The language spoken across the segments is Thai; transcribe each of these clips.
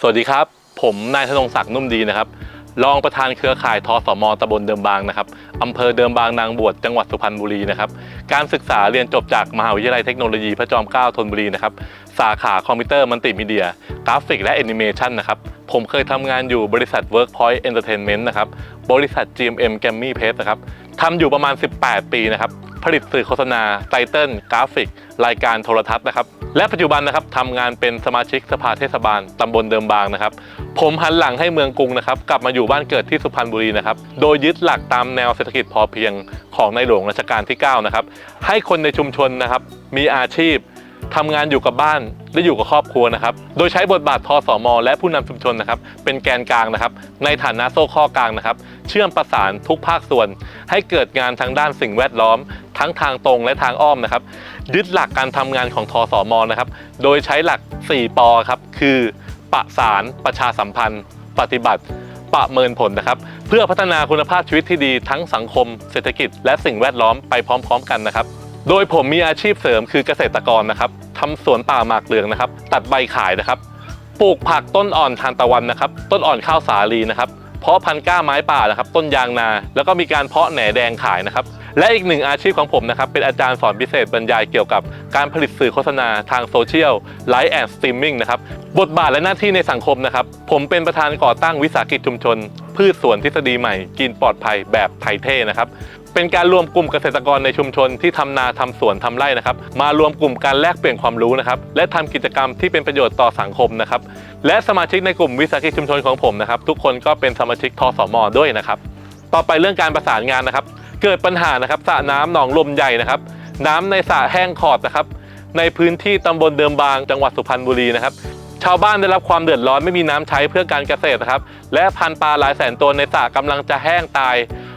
สวัสดีครับ ผมนายธนงศักดิ์นุ่มดีนะครับ รองประธานเครือข่ายทสมตำบลเดิมบางนะครับอำเภอเดิมบางนางบวชจังหวัดสุพรรณบุรีนะครับ การศึกษาเรียนจบจากมหาวิทยาลัยเทคโนโลยีพระจอมเกล้าธนบุรีนะครับ สาขาคอมพิวเตอร์มัลติมีเดีย กราฟิกและแอนิเมชันนะครับ ผมเคยทำงานอยู่บริษัท Workpoint Entertainment นะครับ บริษัท GMM g a m m y p a c e นะครับทำอยู่ประมาณ 18 ปีนะครับ ผลิตสื่อโฆษณาไตเติลกราฟิก รายการโทรทัศน์นะครับ และปัจจุบันนะครับทำงานเป็นสมาชิกสภาเทศบาลตำบลเดิมบางนะครับ ผมหันหลังให้เมืองกรุงนะครับ กลับมาอยู่บ้านเกิดที่สุพรรณบุรีนะครับ โดยยึดหลักตามแนวเศรษฐกิจพอเพียงของในหลวงรัชกาลที่ 9 นะครับ ให้คนในชุมชนนะครับมีอาชีพ ทำงานอยู่กับบ้านและอยู่กับครอบครัวนะครับ โดยใช้บทบาททสม และผู้นำชุมชนนะครับ เป็นแกนกลางนะครับ ในฐานะโซ่ข้อกลางนะครับ เชื่อมประสานทุกภาคส่วน ให้เกิดงานทางด้านสิ่งแวดล้อม ทั้งทางตรงและทางอ้อมนะครับ ยึดหลักการทำงานของทสมนะครับ โดยใช้หลัก 4ปอครับ คือประสานประชาสัมพันธ์ ปฏิบัติประเมินผลนะครับ เพื่อพัฒนาคุณภาพชีวิตที่ดีทั้งสังคม เศรษฐกิจ และสิ่งแวดล้อมไปพร้อม ๆ กันนะครับ โดยผมมีอาชีพเสริมคือเกษตรกรนะครับทำสวนป่าหมากเหลืองนะครับ ตัดใบขายนะครับ ปลูกผักต้นอ่อนทานตะวันนะครับ ต้นอ่อนข้าวสาลีนะครับเพาะพันธุ์ก้าไม้ป่านะครับ ต้นยางนา แล้วก็มีการเพาะแหน่แดงขายนะครับ และอีกหนึ่งอาชีพของผมนะครับ เป็นอาจารย์สอนพิเศษบรรยายเกี่ยวกับการผลิตสื่อโฆษณาทางโซเชียลไลฟ์แอนด์สตรีมมิ่งนะครับบทบาทและหน้าที่ในสังคมนะครับ ผมเป็นประธานก่อตั้งวิสาหกิจชุมชน พืชสวนทฤษฎีใหม่ กินปลอดภัยแบบไทยเท่นะครับ เป็นการรวมกลุ่มเกษตรกรในชุมชนที่ทำนาทำสวนทำไร่นะครับ มารวมกลุ่มการแลกเปลี่ยนความรู้นะครับ และทำกิจกรรมที่เป็นประโยชน์ต่อสังคมนะครับ และสมาชิกในกลุ่มวิสาหกิจชุมชนของผมนะครับ ทุกคนก็เป็นสมาชิกทสมด้วยนะครับ ต่อไปเรื่องการประสานงานนะครับ เกิดปัญหานะครับสระน้ำหนองลมใหญ่นะครับ น้ำในสระแห้งขอดนะครับ ในพื้นที่ตำบลเดิมบางจังหวัดสุพรรณบุรีนะครับชาวบ้านได้รับความเดือดร้อนไม่มีน้ำใช้เพื่อการเกษตรนะครับ และพันธุ์ปลาหลายแสนตัวในสระกำลังจะแห้งตาย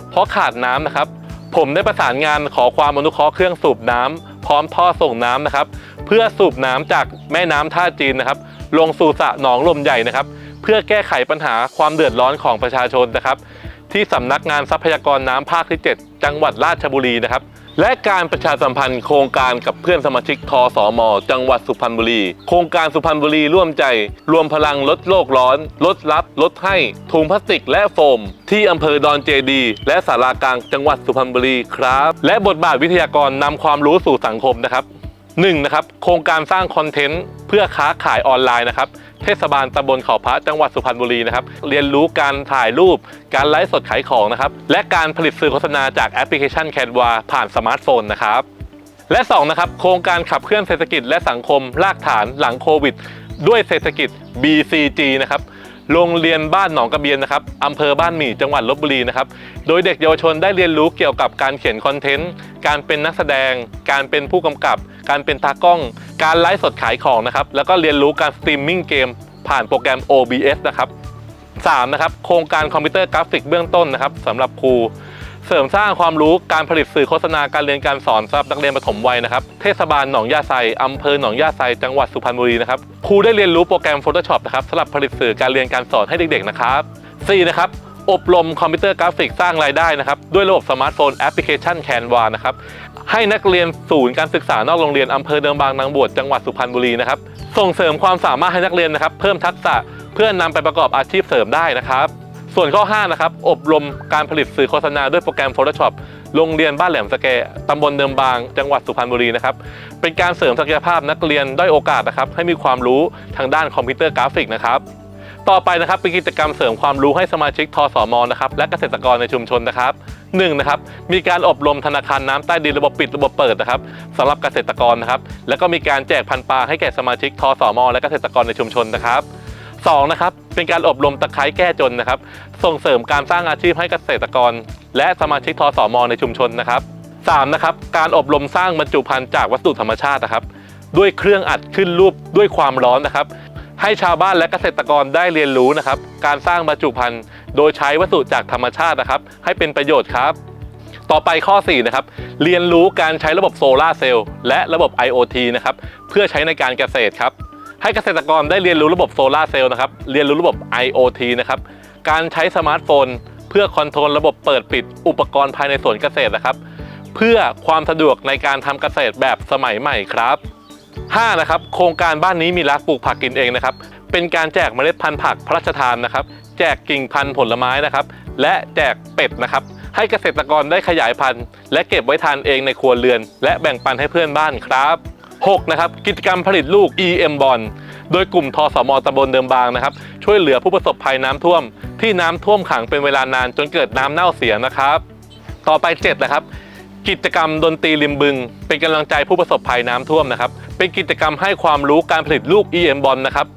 เพราะขาดน้ำนะครับ ผมได้ประสานงานขอความอนุเคราะห์เครื่องสูบน้ำพร้อมท่อส่งน้ำนะครับ เพื่อสูบน้ำจากแม่น้ำท่าจีนนะครับ ลงสู่สระหนองลมใหญ่นะครับ เพื่อแก้ไขปัญหาความเดือดร้อนของประชาชนนะครับ ที่สำนักงานทรัพยากรน้ำภาคที่ 7 จังหวัดราชบุรีนะครับ และการประชาสัมพันธ์โครงการกับเพื่อนสมาชิกทสมจังหวัดสุพรรณบุรี โครงการสุพรรณบุรีร่วมใจ รวมพลังลดโลกร้อน ลดรับ ลดให้ถุงพลาสติกและโฟม ที่อำเภอดอนเจดี และสารากลางจังหวัดสุพรรณบุรีครับ และบทบาทวิทยากรนำความรู้สู่สังคมนะครับหนึ่งนะครับโครงการสร้างคอนเทนต์เพื่อค้าขายออนไลน์นะครับ เทศบาลตำบลเขาพระจังหวัดสุพรรณบุรีนะครับ เรียนรู้การถ่ายรูป การไลฟ์สดขายของนะครับ และการผลิตสื่อโฆษณาจากแอปพลิเคชันแคนวาผ่านสมาร์ทโฟนนะครับ และ 2 นะครับ โครงการขับเคลื่อนเศรษฐกิจและสังคมรากฐานหลังโควิด ด้วยเศรษฐกิจ BCG นะครับโรงเรียนบ้านหนองกระเบียนนะครับอำเภอบ้านหมี่จังหวัดลบบุรีนะครับ โดยเด็กเยาวชนได้เรียนรู้เกี่ยวกับการเขียนคอนเทนต์ การเป็นนักแสดง การเป็นผู้กำกับ การเป็นตากล้อง การไลฟ์สดขายของนะครับ แล้วก็เรียนรู้การสตรีมมิ่งเกมผ่านโปรแกรม OBS นะครับ 3 นะครับ โครงการคอมพิวเตอร์กราฟิกเบื้องต้นนะครับสำหรับครู เสริมสร้างความรู้การผลิตสื่อโฆษณาการเรียนการสอนสำหรับนักเรียนประถมวัยนะครับ เทศบาลหนองยาไซอำเภอหนองยาไซจังหวัดสุพรรณบุรีนะครับ ครูได้เรียนรู้โปรแกรม Photoshop นะครับสำหรับผลิตสื่อการเรียนการสอนให้เด็กๆนะครับ 4 นะครับ อบรมคอมพิวเตอร์กราฟิกสร้างรายได้นะครับ ด้วยระบบสมาร์ทโฟนแอปพลิเคชันแคนวานะครับ ให้นักเรียนศูนย์การศึกษานอกโรงเรียนอำเภอเดิมบางนางบวชจังหวัดสุพรรณบุรีนะครับ ส่งเสริมความสามารถให้นักเรียนนะครับ เพิ่มทักษะเพื่อนำไปประกอบอาชีพเสริมได้นะครับ ส่วนข้อ 5 นะครับ อบรมการผลิตสื่อโฆษณาด้วยโปรแกรม Photoshop โรงเรียนบ้านแหลมสแกตำบลเดิมบาง จังหวัดสุพรรณบุรีนะครับ เป็นการเสริมศักยภาพนักเรียนด้อยโอกาสนะครับ ให้มีความรู้ทางด้านคอมพิวเตอร์กราฟิกนะครับ ต่อไปนะครับเป็นกิจกรรมเสริมความรู้ให้สมาชิกทสมนะครับและเกษตรกรในชุมชนนะครับหนึ่งนะครับมีการอบรมธนาคารน้ำใต้ดินระบบปิดระบบเปิดนะครับสำหรับเกษตรกรนะครับแล้วก็มีการแจกพันปลาให้แก่สมาชิกทสมและเกษตรกรในชุมชนนะครับสองนะครับเป็นการอบรมตะไคร้แก้จนนะครับ ส่งเสริมการสร้างอาชีพให้เกษตรกร และสมาชิกทสมในชุมชนนะครับสามนะครับการอบรมสร้างบรรจุภัณฑ์จากวัสดุธรรมชาตินะครับ ด้วยเครื่องอัดขึ้นรูปด้วยความร้อนนะครับ ให้ชาวบ้านและเกษตรกรได้เรียนรู้นะครับ การสร้างบรรจุภัณฑ์โดยใช้วัสดุจากธรรมชาตินะครับ ให้เป็นประโยชน์ครับ ต่อไปข้อ 4 นะครับ เรียนรู้การใช้ระบบโซลาร์เซลล์และระบบ IoT นะครับเพื่อใช้ในการเกษตรครับ ให้เกษตรกรได้เรียนรู้ระบบโซลาร์เซลล์นะครับเรียนรู้ระบบ IoT นะครับการใช้สมาร์ทโฟน เพื่อคอนโทรลระบบเปิดปิด อุปกรณ์ภายในสวนเกษตรนะครับ เพื่อความสะดวกในการทำเกษตรแบบสมัยใหม่ครับ 5นะครับโครงการบ้านนี้มีรักปลูกผักกินเองนะครับเป็นการแจกเมล็ดพันธุ์ผักพระราชทานนะครับ แจกกิ่งพันธุ์ผลไม้นะครับ และแจกเป็ดนะครับ ให้เกษตรกรได้ขยายพันธุ์ และเก็บไว้ทานเองในครัวเรือน และแบ่งปันให้เพื่อนบ้านครับ 6. นะครับกิจกรรมผลิตลูก EM b o n โดยกลุ่มทสมตำบลเดิมบางนะครับ ช่วยเหลือผู้ประสบภัยน้ำท่วม ที่น้ำท่วมขังเป็นเวลานานจนเกิดน้ำเน่าเสียนะครับ ต่อไป7นะครับ กิจกรรมดนตรีริมบึง เป็นกำลังใจผู้ประสบภัยน้ำท่วมนะครับ เป็นกิจกรรมให้ความรู้การผลิตลูก EM บอลนะครับ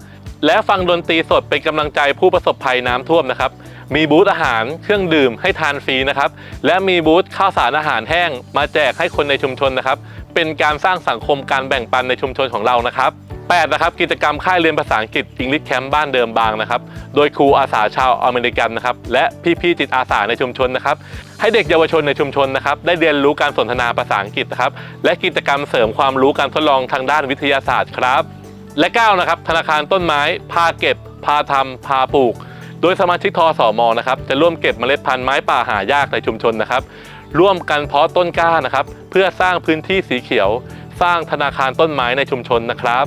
และฟังดนตรีสดเป็นกำลังใจผู้ประสบภัยน้ำท่วมนะครับ มีบูธอาหารเครื่องดื่มให้ทานฟรีนะครับ และมีบูธข้าวสารอาหารแห้ง มาแจกให้คนในชุมชนนะครับ เป็นการสร้างสังคมการแบ่งปันในชุมชนของเรานะครับ 8นะครับกิจกรรมค่ายเรียนภาษาอังกฤษ English Camp บ้านเดิมบางนะครับโดยครูอาสาชาวอเมริกันนะครับและพี่ๆจิตอาสาในชุมชนนะครับให้เด็กเยาวชนในชุมชนนะครับได้เรียนรู้การสนทนาภาษาอังกฤษนะครับและกิจกรรมเสริมความรู้การทดลองทางด้านวิทยาศาสตร์ครับ และ9นะครับธนาคารต้นไม้ พาเก็บ พาทำพาปลูก โดยสมาชิกทสมนะครับจะร่วมเก็บเมล็ดพันธุ์ไม้ป่าหายากในชุมชนนะครับร่วมกันเพาะต้นกล้านะครับเพื่อสร้างพื้นที่สีเขียว สร้างธนาคารต้นไม้ในชุมชนนะครับ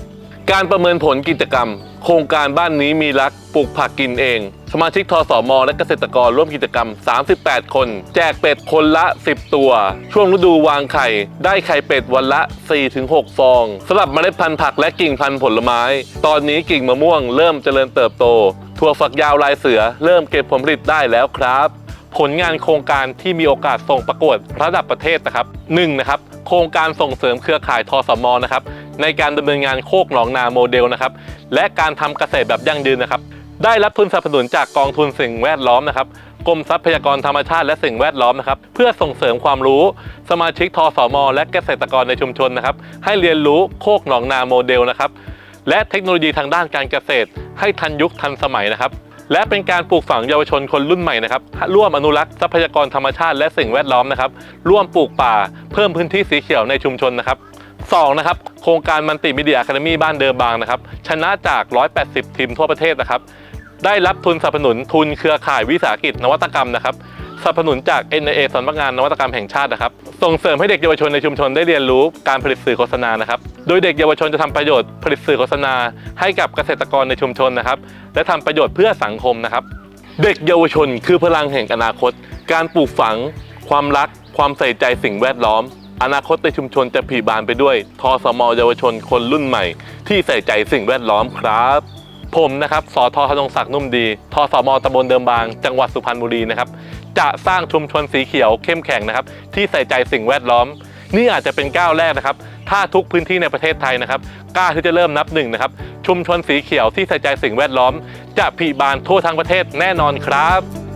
การประเมินผลกิจกรรม โครงการบ้านนี้มีรักปลูกผักกินเอง สมาชิกทสมและเกษตรกรร่วมกิจกรรม 38 คน แจกเป็ดคนละ 10 ตัว ช่วงฤดูวางไข่ ได้ไข่เป็ดวันละ 4-6 ฟองสำหรับเมล็ดพันธุ์ผักและกิ่งพันธุ์ผลไม้ ตอนนี้กิ่งมะม่วงเริ่มเจริญเติบโตถั่วฝักยาวลายเสือ เริ่มเก็บผลผลิตได้แล้วครับ ผลงานโครงการที่มีโอกาสส่งประกวดระดับประเทศนะครับหนึ่งนะครับโครงการส่งเสริมเครือข่ายทสมนะครับ ในการดำเนินงานโคกหนองนาโมเดลนะครับและการทำเกษตรแบบยั่งยืนนะครับ ได้รับทุนสนับสนุนจากกองทุนสิ่งแวดล้อมนะครับกรมทรัพยากรธรรมชาติและสิ่งแวดล้อมนะครับเพื่อส่งเสริมความรู้ สมาชิกทสม และเกษตรกรในชุมชนนะครับ ให้เรียนรู้โคกหนองนาโมเดลนะครับและเทคโนโลยีทางด้านการเกษตร ให้ทันยุคทันสมัยนะครับ และเป็นการปลูกฝังเยาวชนคนรุ่นใหม่นะครับร่วมอนุรักษ์ทรัพยากรธรรมชาติและสิ่งแวดล้อมนะครับ ร่วมปลูกป่า เพิ่มพื้นที่สีเขียวในชุมชนนะครับ สองนะครับโครงการมันติมีเดียอะคาเดมี่บ้านเดิมบางนะครับชนะจาก 180 ทีมทั่วประเทศนะครับได้รับทุนสนับสนุนทุนเครือข่ายวิสาหกิจนวัตกรรมนะครับสนับสนุนจาก NIA สำนักงานนวัตกรรมแห่งชาตินะครับ ส่งเสริมให้เด็กเยาวชนในชุมชนได้เรียนรู้การผลิตสื่อโฆษณานะครับ โดยเด็กเยาวชนจะทำประโยชน์ผลิตสื่อโฆษณา ให้กับเกษตรกรในชุมชนนะครับ และทำประโยชน์เพื่อสังคมนะครับ เด็กเยาวชนคือพลังแห่งอนาคต การปลูกฝัง ความรัก ความใส่ใจสิ่งแวดล้อม อนาคตในชุมชนจะผลิบานไปด้วยทสมเยาวชนคนรุ่นใหม่ ที่ใส่ใจสิ่งแวดล้อมครับ ผมนะครับสอทอธนงศักดิ์นุ่มดีทสมตำบลเดิมบาง จังหวัดสุพรรณบุรีนะครับจะสร้างชุมชนสีเขียวเข้มแข็งนะครับ ที่ใส่ใจสิ่งแวดล้อม นี่อาจจะเป็นก้าวแรกนะครับ ถ้าทุกพื้นที่ในประเทศไทยนะครับกล้าที่จะเริ่มนับหนึ่งนะครับชุมชนสีเขียวที่ใส่ใจสิ่งแวดล้อม จะผลิบานทั่วทั้งประเทศแน่นอนครับ